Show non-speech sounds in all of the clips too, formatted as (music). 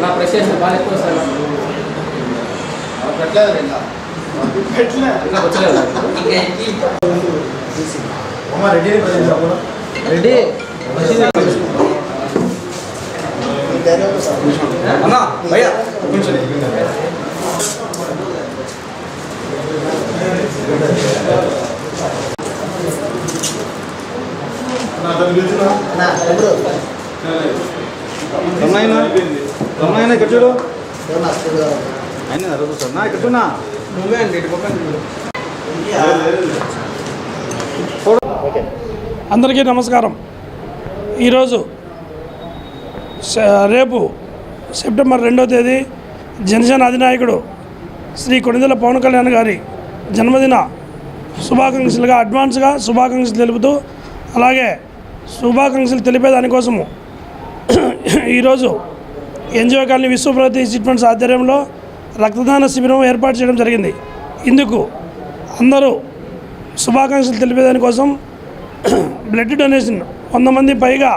బాగా ఎక్కువ సార్. పెట్టలేదు ఇంకా వచ్చలేదు? అన్నా భయ్యా. రమణాయన ఇక్కడ చూడు. ఇక్కడ నువ్వే అండి. అందరికీ నమస్కారం. ఈరోజు రేపు సెప్టెంబర్ రెండవ తేదీ జనసేన అధినాయకుడు శ్రీ కొణిదెల పవన్ కళ్యాణ్ గారి జన్మదిన శుభాకాంక్షలుగా అడ్వాన్స్గా శుభాకాంక్షలు తెలుపుతూ అలాగే శుభాకాంక్షలు తెలిపే దానికోసము (clears throat) ఈరోజు NGO colony Vishwaprathi chit funds ఆధ్వర్యంలో రక్తదాన శిబిరం ఏర్పాటు చేయడం జరిగింది. ఇందుకు అందరూ శుభాకాంక్షలు తెలిపేదాని కోసం (clears throat) బ్లడ్ డొనేషన్ వంద మంది పైగా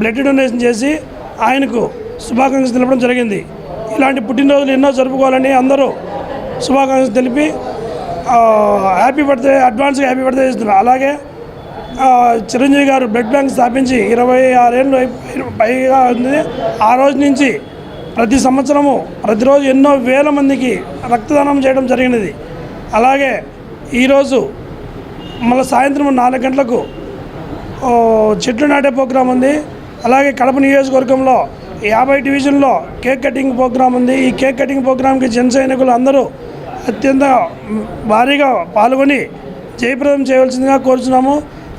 బ్లడ్ డొనేషన్ చేసి ఆయనకు శుభాకాంక్షలు తెలపడం జరిగింది. ఇలాంటి పుట్టినరోజులు ఎన్నో జరుపుకోవాలని అందరూ శుభాకాంక్షలు తెలిపి హ్యాపీ బర్త్డే అడ్వాన్స్గా హ్యాపీ బర్త్డే చేస్తున్నారు. అలాగే చిరంజీవి గారు బ్లడ్ బ్యాంక్ స్థాపించి ఇరవై ఆరేళ్ళు పైగా ఉంది. ఆ రోజు నుంచి ప్రతి సంవత్సరము ప్రతిరోజు ఎన్నో వేల మందికి రక్తదానం చేయడం జరిగినది. అలాగే ఈరోజు మళ్ళీ సాయంత్రం నాలుగు గంటలకు చెట్లు నాటే ప్రోగ్రాం ఉంది. అలాగే కడప నియోజకవర్గంలో యాభై డివిజన్లో కేక్ కటింగ్ ప్రోగ్రాం ఉంది. ఈ కేక్ కటింగ్ ప్రోగ్రాంకి జన సైనికులు అందరూ అత్యంత భారీగా పాల్గొని జయప్రదం చేయవలసిందిగా కోరుచున్నాము.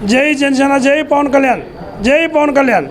జై జనసేన జై పవన్ కళ్యాణ్ జై పవన్ కళ్యాణ్.